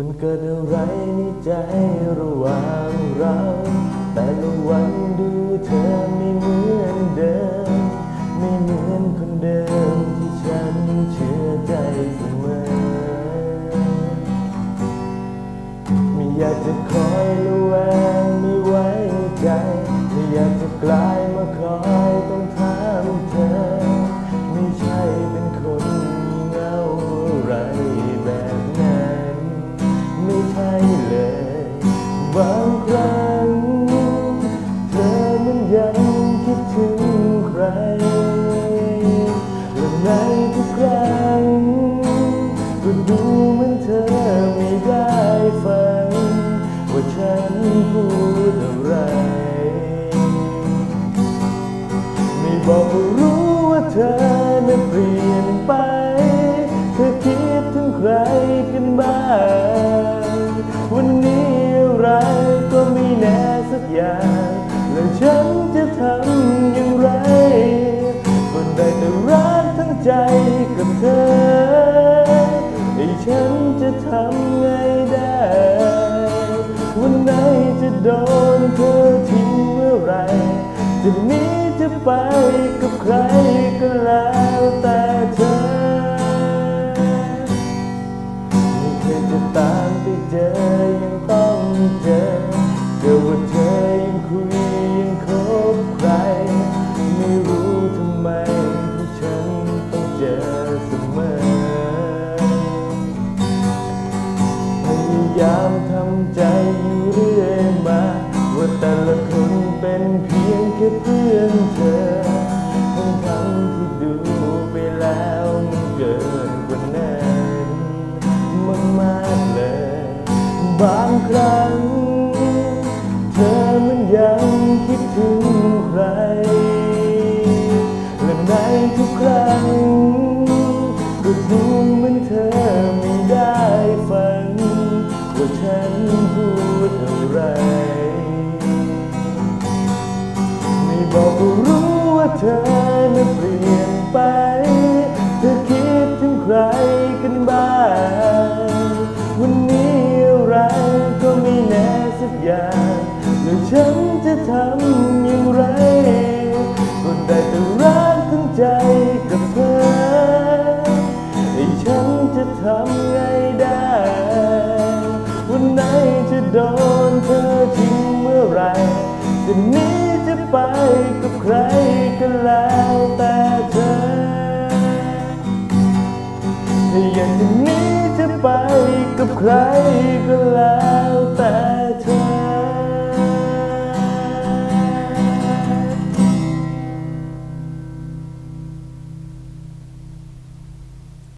มันเกิดอะไรในใจระหว่างเรา แต่ละวันดูเธอไม่เหมือนเดิม ไม่เหมือนคนเดิมที่ฉันเชื่อใจเสมอ ไม่อยากจะคอยระแวงไม่ไว้ใจ ไม่อยากจะกลายมาคอยต้องถามเธอางครั้งเธอมันยังคิดถึงใคร และในทุกครั้งก็ดูเหมือนเธอไม่ได้ฟัง ว่าฉันพูดอะไร ไม่บอก ใจกับเธอไอ้ฉันจะทำไงได้ วันไหนจะโดนเธอทิ้งเมื่อไร จะนี้จะไปกับใครก็แล้วแต่เธอ ไม่เคยจะตามไปเจอ เจอเสมอ พยายามทำใจอยู่เรื่อยมา ว่าแต่ละคนเป็นเพียงแค่เพื่อนเธอ ทั้งทั้งที่ดูไปแล้วมันเกินกว่านั้นมากมากเลย บางครั้ง ดูเหมือนเธอไม่ได้ฟัง ว่าฉันพูดอะไร ไม่บอกก็รู้ว่าเธอนั้นเปลี่ยนไป เธอคิดถึงใครกันบ้าง วันนี้อะไรก็ไม่แน่สักอย่างแล้วฉันจะทำ จะทำไงได้ วันไหนจะโดนเธอทิ้งเมื่อไรจะหนีจะไปกับใครก็แล้วแต่เธอถ้าอยากจะหนีจะไปกับใครก็แล้วแต่เธอ